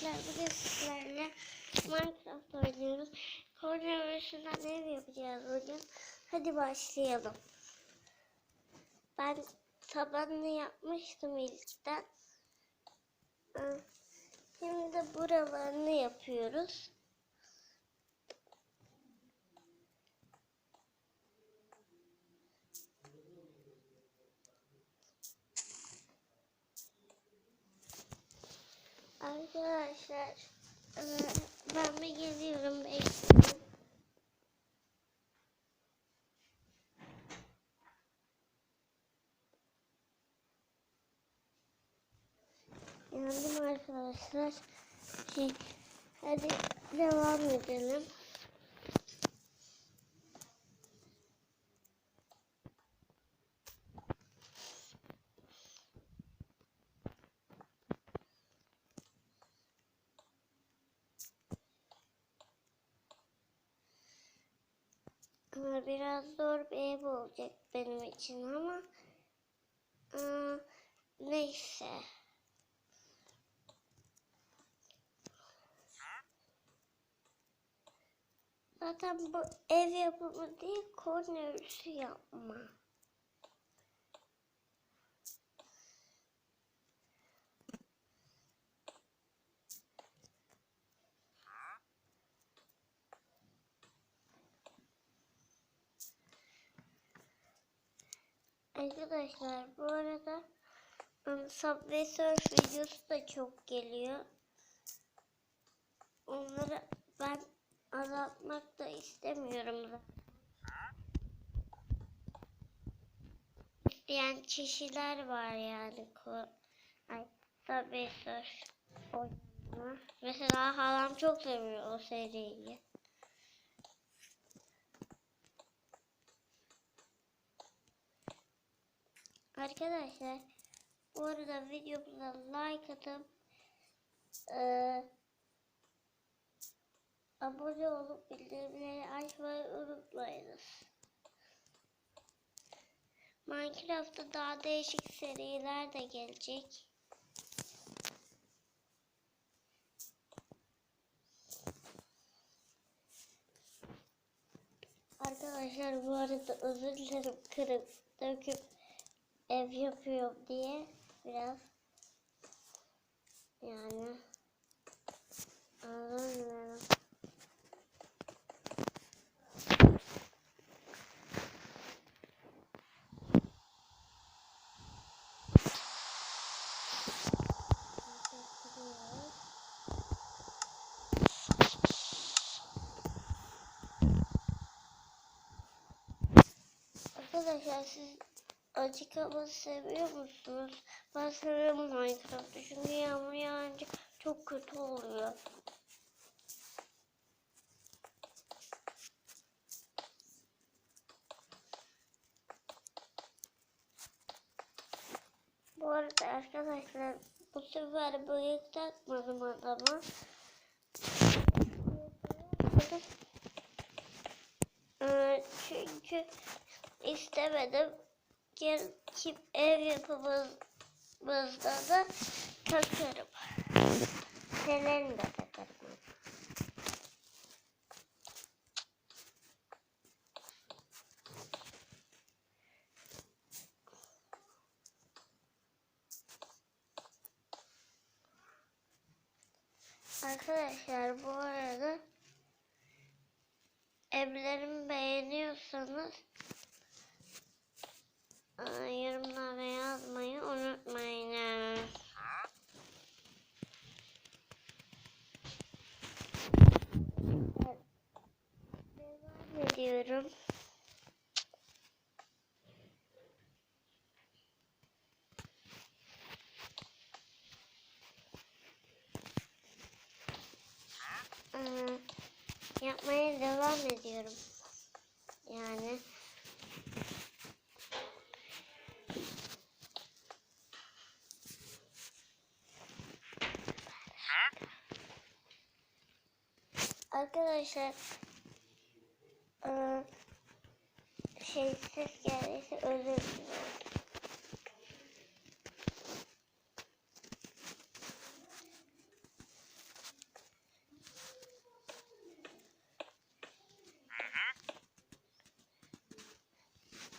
arkadaşlar bugün sizlerle Minecraft oynuyoruz. Koronavirüsünden ev yapacağız bugün. Hadi başlayalım. Ben tabanını yapmıştım ilkten. Şimdi de buralarını yapıyoruz. Arkadaşlar e, ben bir geliyorum bekleyin. Yandım arkadaşlar. Şey, hadi devam edelim. Ama biraz zor bir ev olacak benim için ama ıı, neyse. Zaten bu ev yapımı değil koronavirüsü yapma. Arkadaşlar bu arada ım, Subway Surf videosu da çok geliyor. Onları ben azaltmak da istemiyorum da. İsteyen kişiler var yani. Ay, Subway Surf oynamayı. Mesela halam çok seviyor o seriyi. Arkadaşlar bu arada videomuza like atıp eee abone olup bildirimleri açmayı unutmayınız. Minecraft'ta daha değişik seriler de gelecek. Arkadaşlar bu arada özür dilerim kırıp döküp ev yapıyorum diye biraz yani dilerim. Arkadaşlar siz acık hava seviyor musunuz? Ben seviyorum Minecraft'ı çünkü yağmur yağınca çok kötü oluyor. Bu arada arkadaşlar bu sefer bıyık takmadım adama. Ee, Çünkü istemedim. Gel kim ev yapımızda da takarım. Selerini de takarım. Arkadaşlar bu arada evlerimi beğeniyorsanız yorumlara yazmayı unutmayın. Devam ediyorum. Yapmaya devam ediyorum. Yani Arkadaşlar e, şey ses geldiyse özür dilerim.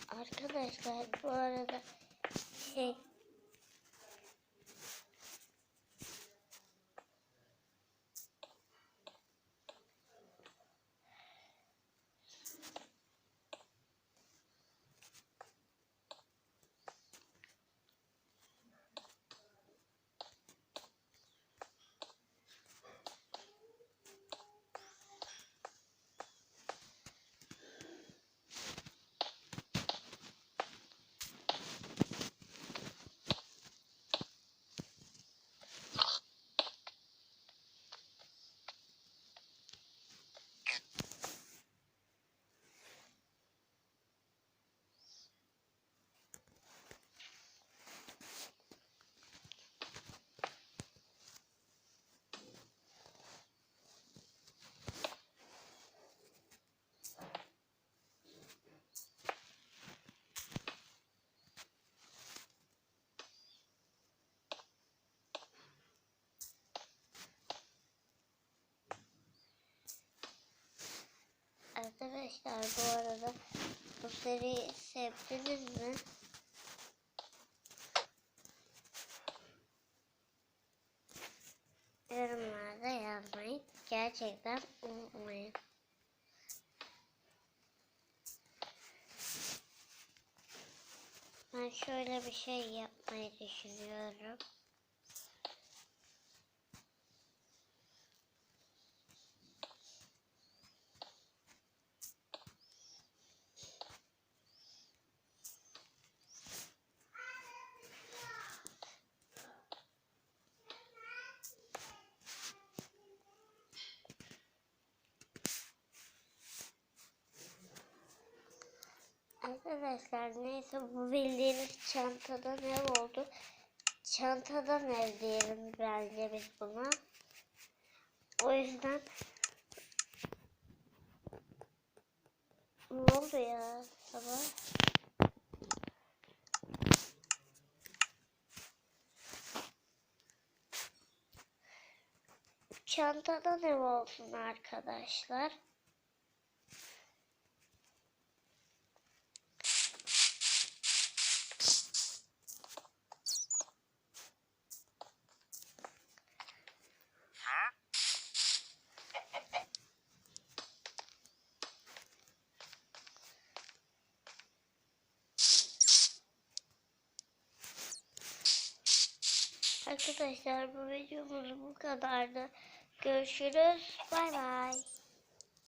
Arkadaşlar bu arada şey Arkadaşlar bu arada bu seriyi sevdiniz mi? Yorumlarda yazmayı gerçekten unutmayın. Ben şöyle bir şey yapmayı düşünüyorum. Arkadaşlar neyse bu bildiğiniz çantadan ev oldu. Çantadan ev diyelim bence biz buna. O yüzden ne oldu ya sabah? Çantadan ev olsun arkadaşlar. Arkadaşlar bu videomuz bu kadardı. Görüşürüz. Bay bay.